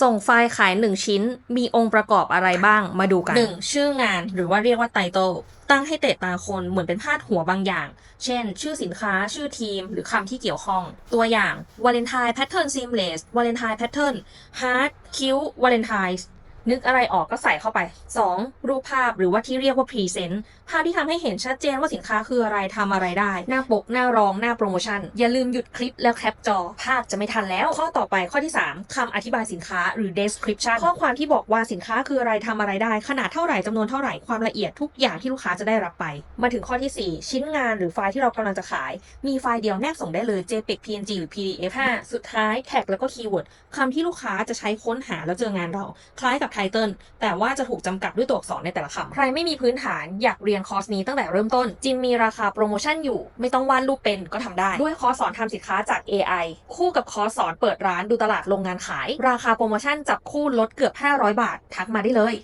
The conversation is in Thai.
ส่งไฟล์ขาย 1 ชิ้น มีองค์ประกอบอะไรบ้างมาดูกัน 1. ชื่องานหรือว่าเรียกว่าไตเติลตั้งให้เตะตาคนเหมือนเป็นพาดหัวบางอย่าง เช่น ชื่อสินค้า ชื่อทีม หรือคำที่เกี่ยวข้อง ตัวอย่าง Valentine Pattern Seamless Valentine Pattern Heart Q Valentine นึกอะไรออกก็ใส่เข้าไป 2. รูปภาพหรือว่าที่เรียกว่า Present ภาพที่ทำให้เห็นชัดเจนว่าสินค้าคืออะไรทำอะไรได้ หน้าปก หน้ารอง หน้าโปรโมชั่น อย่าลืมหยุดคลิปแล้วแคปจอ ภาพจะไม่ทันแล้ว ข้อต่อไปข้อที่ 3คำอธิบายสินค้าหรือ description ข้อความที่บอกว่าสินค้าคืออะไรทำอะไรได้ ขนาดเท่าไหร่จำนวนเท่าไหร่ความละเอียดทุกอย่างที่ลูกค้าจะได้รับไป มาถึงข้อทีสี่4 ชิ้นงานหรือไฟล์ที่เรากำลังจะขาย มีไฟล์เดียวแนบส่งได้เลย JPEG PNG หรือ PDF 5สุดท้ายแท็กแล้วก็คีย์เวิร์ดคำที่ลูกค้าจะใช้ค้นหาแล้วเจองานเรา คล้ายกับไทเติลแต่ว่าจะถูกจำกัดด้วยตัวอักษรในแต่ละคำใครไม่มีพื้นฐานอยากเรียนคอร์สนี้ตั้งแต่เริ่มต้น จิมมีราคาโปรโมชั่นอยู่ ไม่ต้องวาดรูปเป็นก็ทำได้ ด้วยคอร์สสอนทำสินค้าจาก AI คู่กับคอร์สสอนเปิดร้านดูตลาดโรงงานขาย ราคาโปรโมชั่นจับคู่ลดเกือบ 500 บาท ทักมาได้เลย